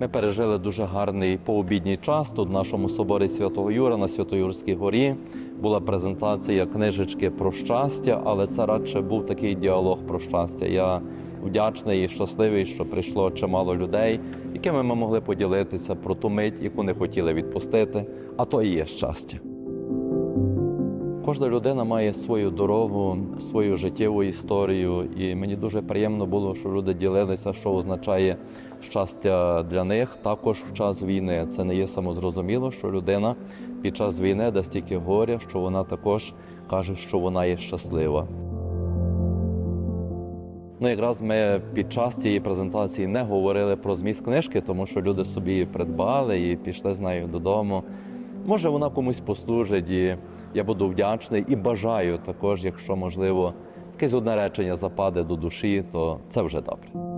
Ми пережили дуже гарний пообідній час тут в нашому соборі Святого Юра на Святоюрській горі. Була презентація книжечки про щастя, але це радше був такий діалог про щастя. Я вдячний і щасливий, що прийшло чимало людей, якими ми могли поділитися про ту мить, яку не хотіли відпустити, а то і є щастя. Кожна людина має свою дорогу, свою життєву історію, і мені дуже приємно було, що люди ділилися, що означає щастя для них також в час війни. Це не є самозрозуміло, що людина під час війни де стільки горя, що вона також каже, що вона є щаслива. Ну, якраз ми під час цієї презентації не говорили про зміст книжки, тому що люди собі її придбали і пішли з нею додому. Може, вона комусь послужить, і я буду вдячний і бажаю також, якщо можливо, якесь одне речення западе до душі, то це вже добре.